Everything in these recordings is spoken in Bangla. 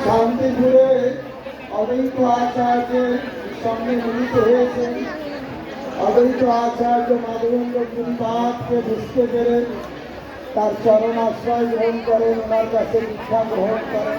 শান্তিপুরে অদ্বৈত আচার্যের সঙ্গে মিলিত হয়েছেন অদ্বৈত আচার্য মাধবেন্দ্র পুরীপাতকে বুঝতে পেরেন তার চরণ আশ্রয় গ্রহণ করেন ওনার কাছে দীক্ষা গ্রহণ করেন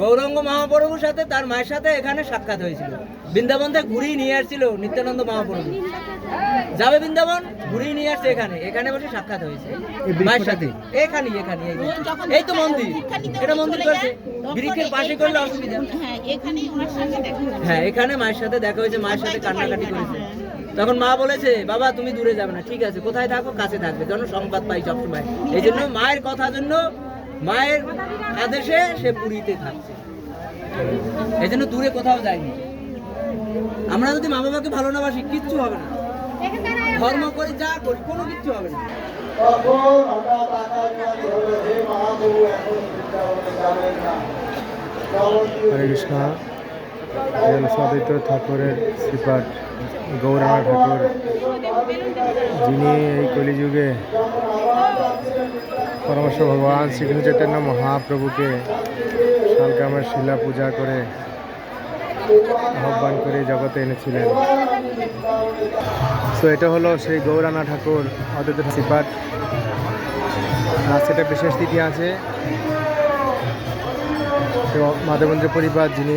গৌরাঙ্গ মহাপ্রভুর সাথে তার মায়ের সাথে এখানে সাক্ষাৎ হয়েছিল। বৃন্দাবন থেকে ঘুরিয়ে নিয়ে আসছিল নিত্যানন্দ মহাপ্রভু। যাবে বৃন্দাবন? ঘুরিয়ে নিয়ে আসছে এখানে। এখানে বসে সাক্ষাৎ হয়েছে। মায়ের সাথে। এখানে এখানে এই তো মন্দির। এটা মন্দির করছে বৃক্ষের পাশে করলে অসুবিধা। হ্যাঁ এখানে মায়ের সাথে দেখা হয়েছে। মায়ের সাথে কান্নাকাটি করেছে। তখন মা বলেছে বাবা তুমি দূরে যাবে না। ঠিক আছে কোথায় থাকো? কাছে থাকবে। যেন সংবাদ পাই সবসময়। এই জন্য মায়ের কথার জন্য মায়ের আদেশে সে পুরীতে থাকছে। এই জন্য দূরে কোথাও যায়নি। আমরা যদি মা বাবাকে ভালো না বাসি, কিচ্ছু হবে না। ধর্ম করি যা করি, কোনো কিচ্ছু হবে না। হরে কৃষ্ণ। এজন সদিত ঠাকুরের শ্রীপাঠ গৌরাঙ্গ ঠাকুর, যিনি এই কলিযুগে পরমেশ্বর ভগবান শ্রীকৃষ্ণ চৈতন্য মহাপ্রভুকে শালগ্রামের শিলা পূজা করে আহ্বান করে জগতে এনেছিলেন। তো এটা হলো সেই গৌরানা ঠাকুর অদ্বৈত শ্রীপাঠ সেটা বিশেষ তিথি আছে। মাধবেন্দ্র পরিবার যিনি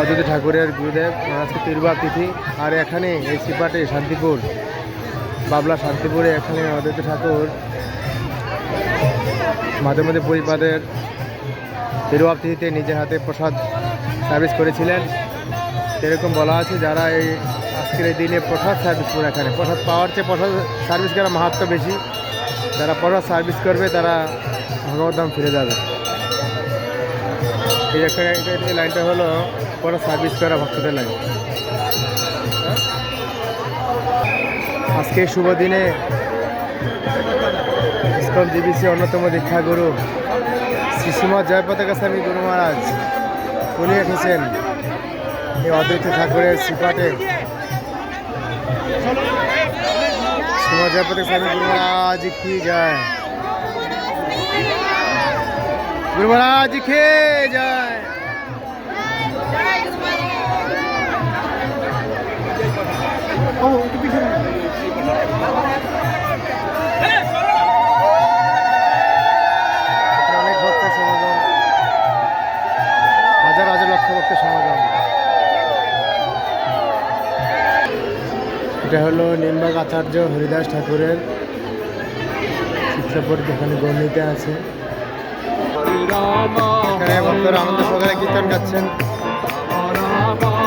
অযোধ্যা ঠাকুরের গুরুদেব আজকে তিরুবার তিথি। আর এখানে এই সিপাটে শান্তিপুর, বাবলা শান্তিপুরে এখানে অদ্বৈত ঠাকুর মাধবেন্দ্র পরিবারের তিরুবার তিথিতে নিজের হাতে প্রসাদ সার্ভিস করেছিলেন। এরকম বলা আছে যারা এই আজকের এই দিনে প্রসাদ সার্ভিস করে এখানে। প্রসাদ পাওয়ার চেয়ে প্রসাদ সার্ভিস করার মাহাত্ম বেশি। যারা প্রসাদ সার্ভিস করবে তারা ভগবদ্ধাম ফিরে যাবে। এই একটা এই- লাইনটা হলো পরে সার্ভিস করা ভক্তদের লাইন। আজকে শুভ দিনে ইস্কন জিবিসি অন্যতম দীক্ষাগুরু শ্রী শ্রীমৎ জয়পতাকা স্বামী গুরু মহারাজ। উনি এসেছেন এই অদ্বৈত ঠাকুরের শ্রীপাঠে। শ্রীমৎ জয়পতাকা স্বামী গুরু মহারাজ কি যায় গুরু মহারাজ কে যায় এখানে এটা হলো নিম্বাগ আচার্য হরিদাস ঠাকুরের চিত্রপট এখানে গণিতে আছে। এখানে ভক্তরা আনন্দ সহকারে কীর্তন গাচ্ছেন।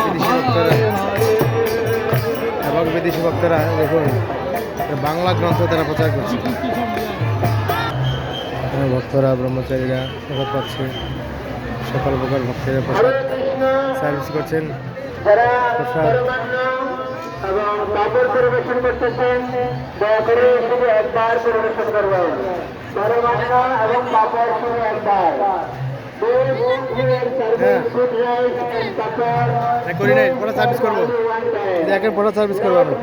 বিদেশি ভক্তরা। এবং বিদেশি ভক্তরা, দেখুন বাংলা গ্রন্থ তারা প্রচার করছে। ভক্তরা, ব্রহ্মচারীরা প্রসাদ পাচ্ছে। সকল প্রকার ভক্তেরা প্রসাদ সার্ভিস করছেন। প্রসাদ কাপড় পরিবেশন করতেছেন দয়া করে শুধু একবার পরিবেশন করবেন। পরমান্ন এবং কাপড় শুধু একবার। হ্যাঁ। সার্ভিস পরে সার্ভিস করব। একের পরে সার্ভিস করব আমি।